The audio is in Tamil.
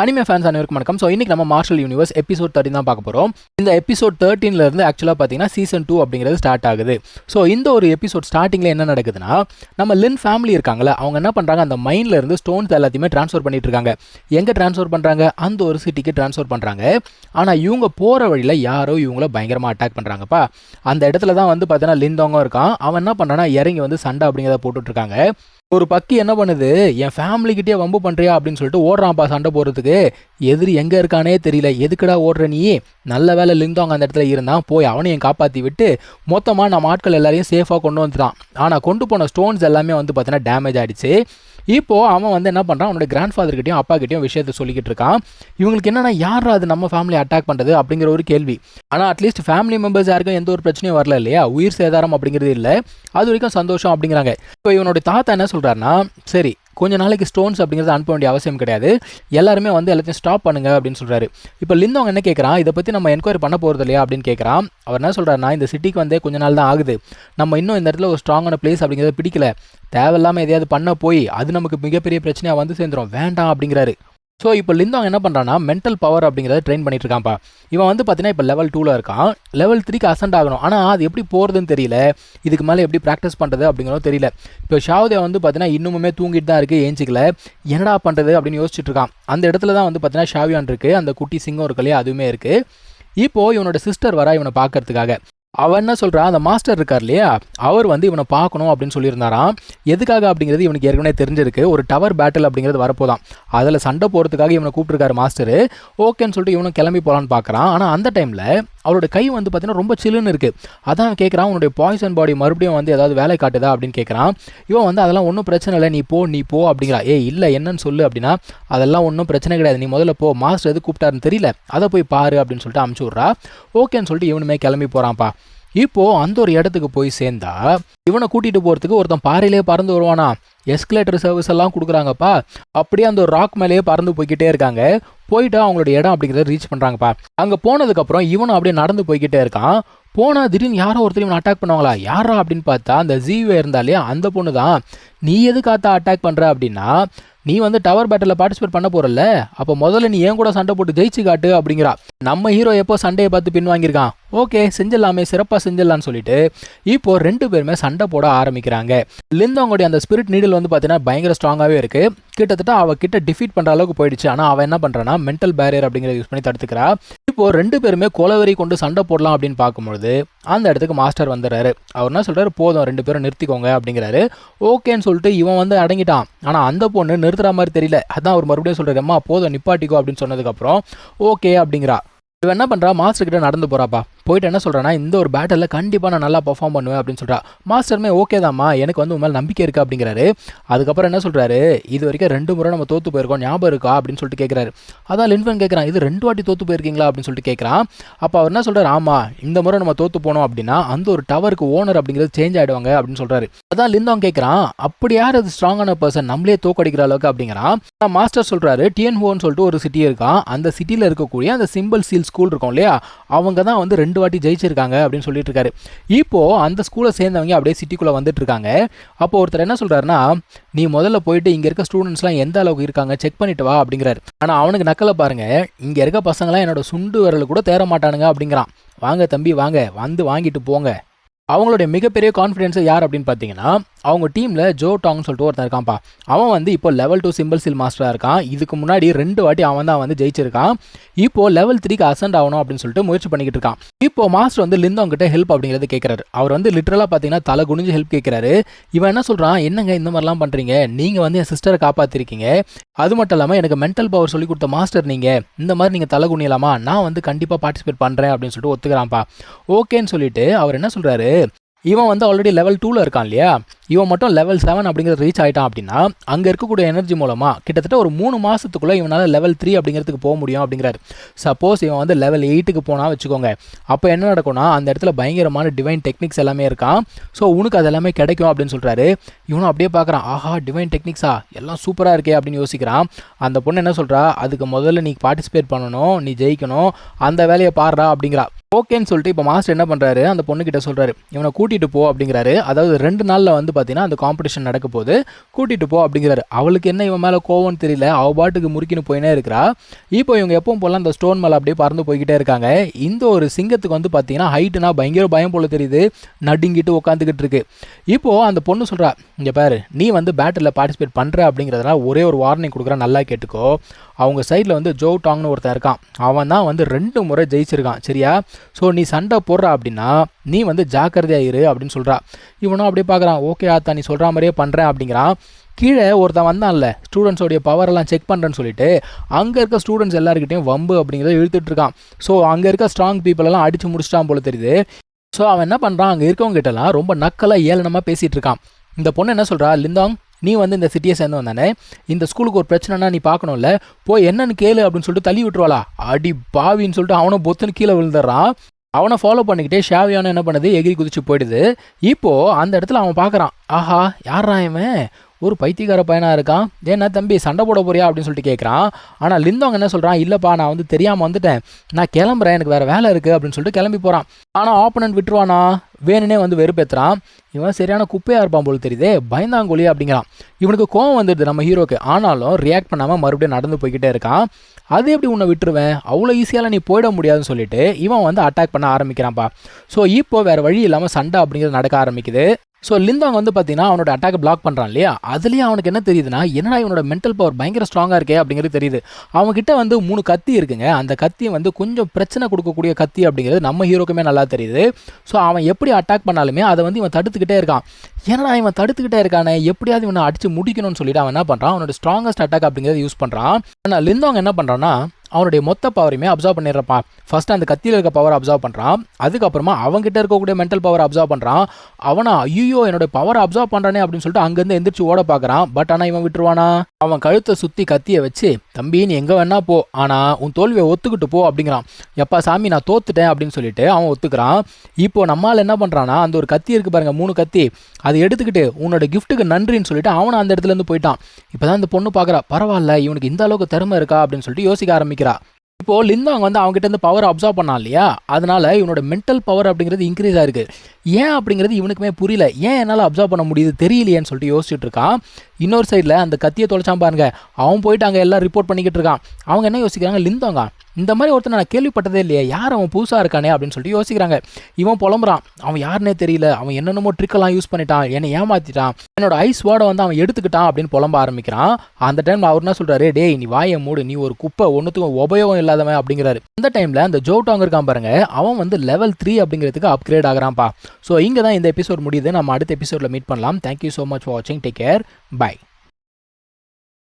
அனிமே ஃபேன்ஸ் அனைவருக்கும் வணக்கம். ஸோ இன்னைக்கு நம்ம மார்ஷல் யூனிவர்ஸ் எபிசோட் தேர்ட்டின் தான் பார்க்க போகிறோம் இந்த எபிசோட் தேர்ட்டீன்ல இருந்து ஆக்சுவலாக பார்த்தீங்கன்னா சீசன் டூ அப்படிங்கிறது ஸ்டார்ட் ஆகுது. ஸோ இந்த ஒரு எபிசோட் ஸ்டார்டிங்கில் என்ன நடக்குதுன்னா நம்ம லின் ஃபேமிலி இருக்காங்களே அவங்க என்ன பண்ணுறாங்க அந்த மைண்ட்லேருந்து ஸ்டோன்ஸ் எல்லாத்தையுமே ட்ரான்ஸ்ஃபர் பண்ணிட்டு இருக்காங்க. எங்கே ட்ரான்ஸ்ஃபர் பண்ணுறாங்க அந்த ஒரு சிட்டிக்கு ட்ரான்ஸ்ஃபர் பண்ணுறாங்க ஆனால் இவங்க போகிற வழியில் யாரோ இவங்கள பயங்கரமாக அட்டாக் பண்ணுறாங்கப்பா அந்த இடத்துல தான் வந்து பார்த்தீங்கன்னா லிந்தவங்க இருக்கான். அவன் என்ன பண்ணுறான்னா இறங்கி வந்து சண்டை அப்படிங்கிறத போட்டுட்டு இருக்காங்க. ஒரு பக்கி என்ன பண்ணுது? என் ஃபேமிலிக்கிட்டே வம்பு பண்ணுறியா அப்படின்னு சொல்லிட்டு ஓடுறான்ப்பா சண்டை போகிறதுக்கு எதிரி எங்கே இருக்கானே தெரியல. எதுக்குடா ஓடுற நீ? நல்ல வேலை லிங்காங்க அந்த இடத்துல இருந்தான். போய் அவனையும் காப்பாற்றி விட்டு மொத்தமாக நம்ம ஆட்கள் எல்லாரையும் சேஃபாக கொண்டு வந்துட்டான். ஆனால் கொண்டு போன ஸ்டோன்ஸ் எல்லாமே வந்து பார்த்தீங்கன்னா டேமேஜ் ஆகிடுச்சு இப்போது அவன் வந்து என்ன பண்ணுறான் அவனோட கிராண்ட் ஃபாதர்கிட்டையும் அப்பா கிட்டயும் விஷயத்த சொல்லிக்கிட்டு இருக்கான். இவங்களுக்கு என்னன்னா யார் அது நம்ம ஃபேமிலி அட்டாக் பண்ணுறது அப்படிங்கிற ஒரு கேள்வி. ஆனால் அட்லீஸ்ட் ஃபேமிலி மெம்பர்ஸ் யாருக்கும் எந்த ஒரு பிரச்சனையும் வரல இல்லையா? உயிர் சேதாரம் அப்படிங்கிறது இல்லை. அது வரைக்கும் சந்தோஷம் அப்படிங்கிறாங்க. இப்போ இவனோட தாத்தா என்ன சொல்கிறாருன்னா சரி கொஞ்ச நாளைக்கு ஸ்டோன்ஸ் அப்படிங்கிறத அனுப்ப வேண்டிய அவசியம் கிடையாது. எல்லாருமே வந்து எல்லாத்தையும் ஸ்டாப் பண்ணுங்க அப்படின்னு சொல்கிறாரு இப்போ லிந்தவங்க என்ன கேட்குறான் இதை பற்றி நம்ம என்கொயரி பண்ண போகிறது இல்லையா அப்படின்னு கேட்குறான் அவர் என்ன சொல்கிறாருன்னா இந்த சிட்டிக்கு வந்தே கொஞ்ச நாள் தான் ஆகுது. நம்ம இன்னும் இந்த இடத்துல ஒரு ஸ்ட்ராங்கான பிளேஸ் அப்படிங்கிறத பிடிக்கல. தேவையில்லாமல் எதையாவது பண்ண போய் அது நமக்கு மிகப்பெரிய பிரச்சனையாக வந்து சேர்ந்துரும். வேண்டாம் அப்படிங்கிறாரு. ஸோ இப்போ லிந்தாங் என்ன பண்ணுறான்னா மென்டல் பவர் அப்படிங்கிறத ட்ரெயின் பண்ணிட்டு இருக்கான்ப்பா இவன் வந்து பார்த்தீங்கன்னா இப்போ லெவல் டூவில் இருக்கான். லெவல் த்ரீக்கு அசண்ட் ஆகணும். ஆனால் அது எப்படி போகிறதுன்னு தெரியல. இதுக்கு மேலே எப்படி ப்ராக்டிஸ் பண்ணுறது அப்படிங்கிறதும் தெரியல. இப்போ ஷாவதே வந்து பார்த்தீங்கன்னா இன்னுமுமே தூங்கிட்டு தான் இருக்குது ஏஞ்சிக்கல. என்னடா பண்ணுறது அப்படின்னு யோசிச்சுட்டு இருக்கான் அந்த இடத்துல தான் வந்து பார்த்தீங்கன்னா ஷாவியான் இருக்குது அந்த குட்டி சிங்கம் இருக்கு இல்லையா அதுவுமே இருக்குது இப்போது இவனோட சிஸ்டர் வரா இவனை பார்க்கறதுக்காக அவன் என்ன சொல்கிறான் அந்த மாஸ்டர் இருக்கார் இல்லையா? அவர் வந்து இவனை பார்க்கணும் அப்படின்னு சொல்லியிருந்தாராம். எதுக்காக அப்படிங்கிறது இவனுக்கு ஏற்கனவே தெரிஞ்சிருக்கு. ஒரு டவர் பேட்டில் அப்படிங்கிறது வரப்போதான். அதில் சண்டை போகிறதுக்காக இவனை கூப்பிட்டுருக்காரு மாஸ்டர். ஓகேன்னு சொல்லிட்டு இவனும் கிளம்பி போகலான்னு பார்க்குறான். ஆனால் அந்த டைமில் அவரோட கை வந்து பார்த்தீங்கன்னா ரொம்ப சில்லுன்னு இருக்குது அதான் கேட்குறான் உன்னுடைய பாய்சன் பாடி மறுபடியும் வந்து ஏதாவது வேலை காட்டுதா? அப்படின்னு கேட்குறான் இவன் வந்து அதெல்லாம் ஒன்றும் பிரச்சனை இல்லை நீ போ நீ போ அப்படிங்கிறா. ஏ இல்லை என்னன்னு சொல்லு அப்படின்னா அதெல்லாம் ஒன்றும் பிரச்சனை கிடையாது நீ முதல்ல போ மாஸ்டர் எது கூப்பிட்டாருன்னு தெரியல அதை போய் பாரு அப்படின்னு சொல்லிட்டு அமுச்சு விட்றா. ஓகேன்னு சொல்லிட்டு இவனுமே கிளம்பி போகிறான்ப்பா இப்போது அந்த ஒரு இடத்துக்கு போய் சேர்ந்தா இவனை கூட்டிகிட்டு போகிறதுக்கு ஒருத்தன் பாறையிலே பறந்து வருவானா? எஸ்கலேட்டர் சர்வீஸ் எல்லாம் கொடுக்குறாங்கப்பா. அப்படியே அந்த ராக் மேலேயே பறந்து போய்கிட்டே இருக்காங்க. போயிட்டு அவங்களோட இடம் அப்படிங்கிறத ரீச் பண்ணுறாங்கப்பா அங்கே போனதுக்கப்புறம் இவனும் அப்படியே நடந்து போய்கிட்டே இருக்கான். போனால் திடீர்னு யாரோ ஒருத்தர் இவனை அட்டாக் பண்ணுவாங்களா? யாரா அப்படின்னு பார்த்தா அந்த ஜீவே இருந்தாலே அந்த பொண்ணு தான் நீ எதுக்காத்தா அட்டாக் பண்ணுற அப்படின்னா நீ வந்து டவர் பேட்டில் பார்ட்டிசிபேட் பண்ண போறல அப்போ முதல்ல நீ ஏன் கூட சண்டை போட்டு ஜெயிச்சு காட்டு அப்படிங்கிறா. நம்ம ஹீரோ எப்போ சண்டையை பார்த்து பின் வாங்கியிருக்கான் ஓகே செஞ்சிடலாமே சிறப்பாக செஞ்சிடலான்னு சொல்லிட்டு இப்போ ரெண்டு பேருமே சண்டை போட ஆரம்பிக்கிறாங்க. லிந்தவங்களுடைய அந்த ஸ்பிரிட் நீடில் வந்து பார்த்தீங்கன்னா பயங்கர ஸ்ட்ராங்காகவே இருக்குது கிட்டத்தட்ட அவள் கிட்ட டிஃபீட் பண்ணுற அளவுக்கு போயிடுச்சு. ஆனால் அவன் என்ன பண்ணுறான்னா மென்டல் பேரியர் அப்படிங்கிறத யூஸ் பண்ணி தடுத்துக்கிறா. இப்போ ரெண்டு பேருமே கொலவரி கொண்டு சண்டை போடலாம் அப்படின்னு பார்க்கும்பொழுது அந்த இடத்துக்கு மாஸ்டர் வந்துடுறாரு. அவர் என்ன சொல்கிறார் போதும் ரெண்டு பேரும் நிறுத்திக்கோங்க அப்படிங்கிறாரு. ஓகேன்னு சொல்லிட்டு இவன் வந்து அடங்கிட்டான். ஆனால் அந்த பொண்ணு நிறுத்துற மாதிரி தெரியல. அதான் அவர் மறுபடியும் சொல்றாரு அம்மா போதும் நிப்பாட்டிக்கோ அப்படின்னு சொன்னதுக்கப்புறம் ஓகே அப்படிங்கிறா. இவன் என்ன பண்ணுறா மாஸ்டர் கிட்ட நடந்து போகிறாப்பா போயிட்டு என்ன சொல்கிறேன்னா இந்த ஒரு பேட்டலில் கண்டிப்பாக நான் நல்லா பர்ஃபார்ம் பண்ணுவேன் அப்படின்னு சொல்கிறா மாஸ்டருமே ஓகே தாம்மா எனக்கு வந்து உன் மேலே நம்பிக்கை இருக்குது அப்படிங்கிறாரு. அதுக்கப்புறம் என்ன சொல்கிறாரு இது வரைக்கும் ரெண்டு முறை நம்ம தோற்று போயிருக்கோம் ஞாபகம் இருக்கா? அப்படின்னு சொல்லிட்டு கேட்குறாரு அதான் லின்வன் கேட்குறான் இது ரெண்டு வாட்டி தோற்று போயிருக்கீங்களா? அப்படின்னு சொல்லிட்டு கேட்குறான் அப்போ அவர் என்ன சொல்கிறார் ஆமாம் இந்த முறை நம்ம தோற்று போனோம் அப்படின்னா அந்த ஒரு டவருக்கு ஓனர் அப்படிங்கிறது சேஞ்ச் ஆகிடுவாங்க அப்படின்னு சொல்கிறாரு அதான் லிந்தவன் கேட்குறான் அப்படி யார் அது ஸ்ட்ராங்கான பர்சன் நம்மளே தோக்கடிக்கிற அளவுக்கு அப்படிங்கிறான். மாஸ்டர் சொல்கிறாரு டிஎன் ஹோன்னு சொல்லிட்டு ஒரு சிட்டி இருக்கான். அந்த சிட்டியில் இருக்கக்கூடிய அந்த சிம்பிள் சீல் ஸ்கூல் இருக்கும் இல்லையா? அவங்க தான் வந்து ரெண்டு வாட்டி ஜெயிச்சிருக்காங்க அப்படின்னு சொல்லிட்டு இருக்காரு இப்போது அந்த ஸ்கூலை சேர்ந்தவங்க அப்படியே சிட்டிக்குள்ளே வந்துட்டு இருக்காங்க அப்போ ஒருத்தர் என்ன சொல்கிறாருன்னா நீ முதல்ல போயிட்டு இங்கே இருக்க ஸ்டூடெண்ட்ஸ்லாம் எந்த அளவுக்கு இருக்காங்க? செக் பண்ணிட்டு வா அப்படிங்கிறாரு. ஆனால் அவனுக்கு நக்கலை பாருங்க. இங்கே இருக்க பசங்களாம் என்னோட சுண்டு விரல் கூட தேர மாட்டானுங்க அப்படிங்கிறான். வாங்க தம்பி வாங்க. வந்து வாங்கிட்டு போங்க. அவங்களுடைய மிகப்பெரிய கான்ஃபிடென்ஸ் யார் அப்படின்னு பார்த்தீங்கன்னா அவங்க டீமில் ஜோ டாங்னு சொல்லிட்டு ஒருத்தன் இருக்கான்ப்பா. அவன் வந்து இப்போ லெவல் டூ சிம்பிள் சில் மாஸ்டராக இருக்கான். இதுக்கு முன்னாடி ரெண்டு வாட்டி அவன் தான் வந்து ஜெயிச்சிருக்கான். இப்போ லெவல் த்ரீக்கு அசண்ட் ஆகணும் அப்படின்னு சொல்லிட்டு முயற்சி பண்ணிக்கிட்டு இருக்கான். இப்போ மாஸ்டர் வந்து லிந்தவங்க கிட்ட ஹெல்ப் அப்படிங்கிறது கேட்குறாரு அவர் வந்து லிட்டரலாக பார்த்தீங்கன்னா தலை குனிஞ்சு ஹெல்ப் கேட்குறாரு இவன் என்ன சொல்கிறான் என்னங்க இந்த மாதிரிலாம் பண்ணுறீங்க நீங்கள் வந்து என் சிஸ்டரை காப்பாற்றிருக்கீங்க அது மட்டும் இல்லாமல் எனக்கு மென்டல் பவர் சொல்லி கொடுத்த மாஸ்டர் நீங்கள் இந்த மாதிரி நீங்கள் தலை குனியலாமா? நான் வந்து கண்டிப்பாக பார்ட்டிசிபேட் பண்ணுறேன் அப்படின்னு சொல்லிட்டு ஒத்துக்கிறான்ப்பா. ஓகேன்னு சொல்லிட்டு அவர் என்ன சொல்கிறாரு இவன் வந்து ஆல்ரெடி லெவல் டூவில் இருக்கான் இல்லையா? இவன் மட்டும் லெவல் செவன் அப்படிங்கிறது ரீச் ஆகிட்டான் அப்படின்னா அங்கே இருக்கக்கூடிய எனர்ஜி மூலமாக கிட்டத்தட்ட ஒரு மூணு மாதத்துக்குள்ளே இவனால் லெவல் த்ரீ அப்படிங்கிறதுக்கு போக முடியும் அப்படிங்கிறாரு. சப்போஸ் இவன் வந்து லெவல் எயிட்டுக்கு போனால் வச்சுக்கோங்க. அப்போ என்ன நடக்கும்னா அந்த இடத்துல பயங்கரமான டிவைன் டெக்னிக்ஸ் எல்லாமே இருக்கான். ஸோ உனக்கு அது எல்லாமே கிடைக்கும் அப்படின்னு சொல்கிறாரு இவனும் அப்படியே பார்க்குறான். ஆஹா டிவைன் டெக்னிக்ஸா எல்லாம் சூப்பராக இருக்கே அப்படின்னு யோசிக்கிறான். அந்த பொண்ணு என்ன சொல்கிறா அதுக்கு முதல்ல நீ பார்ட்டிசிபேட் பண்ணணும் நீ ஜெயிக்கணும். அந்த வேலையை பாடுறா அப்படிங்கிறா. ஓகேன்னு சொல்லிட்டு இப்போ மாஸ்டர் என்ன பண்ணுறாரு அந்த பொண்ணுக்கிட்ட சொல்கிறாரு இவனை கூட்டிகிட்டு போ அப்படிங்கிறாரு. அதாவது ரெண்டு நாளில் வந்து பார்த்தீங்கன்னா அந்த காம்படிஷன் நடக்க போது கூட்டிகிட்டு போ அப்படிங்கிறாரு. அவளுக்கு என்ன இவன் மேலே கோவம்னு தெரியல. அவ பாட்டுக்கு முறுக்கின்னு போயினே இருக்கிறா. இப்போ இவங்க எப்பவும் போல அந்த ஸ்டோன் மேலே அப்படியே பறந்து போய்கிட்டே இருக்காங்க. இந்த ஒரு சிங்கத்துக்கு வந்து பார்த்தீங்கன்னா ஹைட்டுனா பயங்கர பயம் போல தெரியுது. நடுங்கிட்டு உட்காந்துக்கிட்டு இருக்கு. இப்போது அந்த பொண்ணு சொல்கிறா இங்கே பாரு நீ வந்து பேட்டில் பார்ட்டிசிபேட் பண்ணுற அப்படிங்கிறதுனால ஒரே ஒரு வார்னிங் கொடுக்குறா நல்லா கேட்டுக்கோ. அவங்க சைடில் வந்து ஜோ டாங்னு ஒருத்தன் இருக்கான். அவன் தான் வந்து ரெண்டு முறை ஜெயிச்சிருக்கான். சரியா? ஸோ நீ சண்டை போடுற அப்படின்னா நீ வந்து ஜாக்கிரதையாக இரு அப்படின்னு சொல்கிறா இவனும் அப்படியே பார்க்குறான் ஓகே ஆத்தா நீ சொல்கிற மாதிரியே பண்ணுறேன் அப்படிங்கிறான். கீழே ஒருத்தன் வந்தான்ல ஸ்டூடெண்ட்ஸோடைய பவரெல்லாம் செக் பண்ணுறேன்னு சொல்லிட்டு அங்கே இருக்க ஸ்டூடெண்ட்ஸ் எல்லாருக்கிட்டையும் வம்பு அப்படிங்கிறத இழுத்துட்டு இருக்கான். ஸோ அங்கே இருக்க ஸ்ட்ராங் பீப்புளெல்லாம் அடித்து முடிச்சிட்டான் போல தெரியுது. ஸோ அவன் என்ன பண்ணுறான் அங்கே இருக்கவங்க கிட்டலாம் ரொம்ப நக்கலாக ஏளனமாக பேசிகிட்டு இருக்கான். இந்த பொண்ணு என்ன சொல்கிறா லிந்தாங் நீ வந்து இந்த சிட்டியை சேர்ந்து வந்தானே இந்த ஸ்கூலுக்கு ஒரு பிரச்சனைனா நீ பார்க்கணும்ல. போய் என்னன்னு கேளு அப்படின்னு சொல்லிட்டு தள்ளி விட்டுருவாளா? அடி பாவின்னு சொல்லிட்டு அவனை பொத்துன்னு கீழே விழுந்துடுறான். அவனை ஃபாலோ பண்ணிக்கிட்டே ஷாவியான என்ன பண்ணுது? எகிரி குதிச்சு போயிடுது. இப்போ அந்த இடத்துல அவன் பார்க்குறான். ஆஹா யாரா இவன்? ஒரு பைத்தியக்கார பையனாக இருக்கான். ஏன்னா தம்பி சண்டை போட போறியா? அப்படின்னு சொல்லிட்டு கேட்குறான் ஆனால் லிந்தவங்க என்ன சொல்கிறான் இல்லைப்பா நான் வந்து தெரியாமல் வந்துட்டேன். நான் கிளம்புறேன். எனக்கு வேறு வேலை இருக்குது அப்படின்னு சொல்லிட்டு கிளம்பி போகிறான் ஆனால் ஆப்போனன்ட் விட்டுருவானா? வேணுனே வந்து வெறுப்பேற்றுறான் இவன் சரியான குப்பையாக இருப்பான் போல தெரியுதே பயந்தாங்கொழி அப்படிங்கிறான். இவனுக்கு கோவம் வந்துடுது நம்ம ஹீரோக்கு. ஆனாலும் ரியாக்ட் பண்ணாமல் மறுபடியும் நடந்து போய்கிட்டே இருக்கான். அது எப்படி உன்னை விட்டுருவேன்? அவ்வளோ ஈஸியால் நீ போயிட முடியாதுன்னு சொல்லிட்டு இவன் வந்து அட்டாக் பண்ண ஆரம்பிக்கிறான்ப்பா. ஸோ இப்போ வேறு வழி இல்லாமல் சண்டை அப்படிங்கிறது நடக்க ஆரம்பிக்குது. ஸோ லிந்தாங் வந்து பார்த்தீங்கன்னா அவனோட அட்டாக் பிளாக் பண்ணுறான் இல்லையா? அதுலேயே அவனுக்கு என்ன தெரியுதுன்னா என்னடா இவனோட மென்டல் பவர் பயங்கர ஸ்ட்ராங்காக இருக்கே? அப்படிங்கிறது தெரியுது. அவங்ககிட்ட வந்து மூணு கத்தி இருக்குங்க. அந்த கத்தி வந்து கொஞ்சம் பிரச்சனை கொடுக்கக்கூடிய கத்தி அப்படிங்கிறது நம்ம ஹீரோக்குமே நல்லா தெரியுது. ஸோ அவன் எப்படி அட்டாக் பண்ணாலுமே அதை வந்து இவன் தடுத்துக்கிட்டே இருக்கான். ஏன்னா இவன் தடுத்துக்கிட்டே இருக்கானே? எப்படியாவது இவனை அடித்து முடிக்கணும்னு சொல்லிட்டு அவன் என்ன பண்ணுறான் அவனோட ஸ்ட்ராங்கஸ்ட் அட்டாக் அப்படிங்கிறத யூஸ் பண்ணுறான் ஆனால் லிந்தாங் என்ன பண்ணுறான்னா அவனுடைய மொத்த பவரையுமே அப்சர்வ் பண்ணிடுறப்பான் ஃபர்ஸ்ட் அந்த கத்தியில் இருக்க பவர் அப்சர்வ் பண்ணுறான் அதுக்கப்புறமா அவன்கிட்ட இருக்கக்கூடிய மென்டல் பவர் அப்சர்வ் பண்ணுறான் அவனா ஐயோ என்னோட பவர் அப்சர்வ் பண்ணுறானே அப்படின்னு சொல்லிட்டு அங்கேருந்து எந்திரிச்சு ஓட பார்க்குறான் பட் ஆனால் இவன் விட்டுருவானா? அவன் கழுத்தை சுற்றி கத்தியை வச்சு தம்பி நீ எங்கே வேணா போ. ஆனால் உன் தோல்வியை ஒத்துக்கிட்டு போ அப்படிங்கிறான். எப்பா சாமி நான் தோத்துட்டேன் அப்படின்னு சொல்லிட்டு அவன் ஒத்துக்கிறான். இப்போ நம்மால் என்ன பண்ணுறான்னா அந்த ஒரு கத்தி இருக்குது பாருங்க மூணு கத்தி. அதை எடுத்துக்கிட்டு உன்னோட கிஃப்ட்டுக்கு நன்றின்னு சொல்லிட்டு அவன் அந்த இடத்துலேருந்து போயிட்டான். இப்போ தான் இந்த பொண்ணு பார்க்குறா பரவாயில்ல இவனுக்கு இந்த அளவுக்கு திறமை இருக்கா அப்படின்னு சொல்லிட்டு யோசிக்க ஆரம்பிக்கிறா. இப்போ லிந்தாங் வந்து அவங்ககிட்ட இருந்து பவர் அப்சர்வ் பண்ணான் இல்லையா? அதனால இவனோட மென்டல் பவர் அப்படிங்கிறது இன்க்ரீஸ் ஆயிருக்கு. ஏன் அப்படிங்கிறது இவனுக்குமே புரியல. ஏன் என்னால் அப்சர்வ் பண்ண முடியுது தெரியலையேன்னு சொல்லிட்டு யோசிச்சுட்டு இருக்கான். இன்னொரு சைடில் அந்த கத்தியை தொலைச்சான் பாருங்க. அவன் போயிட்டு அங்கே எல்லாம் ரிப்போர்ட் பண்ணிக்கிட்டு இருக்கான். அவங்க என்ன யோசிக்கிறாங்க? லிந்தாங்க இந்த மாதிரி ஒருத்தர் நான் கேள்விப்பட்டதே இல்லையே யார் அவன் புதுசாக இருக்கானே அப்படின்னு சொல்லிட்டு யோசிக்கிறாங்க. இவன் புலம்புறான். அவன் யாருனே தெரியல. அவன் என்னென்னமோ ட்ரிக்கெல்லாம் யூஸ் பண்ணிட்டான். என்னை ஏமாத்திட்டான். என்னோட ஐஸ் வார்டை வந்து அவன் எடுத்துக்கிட்டான் அப்படின்னு புலம்ப ஆரம்பிக்கிறான். அந்த டைம் அவர் என்ன சொல்கிறாரு டேய் நீ வாயை மூடு. நீ ஒரு குப்பை ஒன்றுத்துக்கும் உபயோகம் இல்லாதவன் அப்படிங்கிறாரு. அந்த டைமில் அந்த ஜோ இருக்கான் பாருங்க. அவன் வந்து லெவல் த்ரீ அப்படிங்கிறதுக்கு அப்கிரேட் ஆகிறான்ப்பா. ஸோ இங்கே தான் இந்த எபிசோட் முடியுது. நம்ம அடுத்த எபிசோடில் மீட் பண்ணலாம். Thank you so much for வாட்சிங் டேக் கேர் பை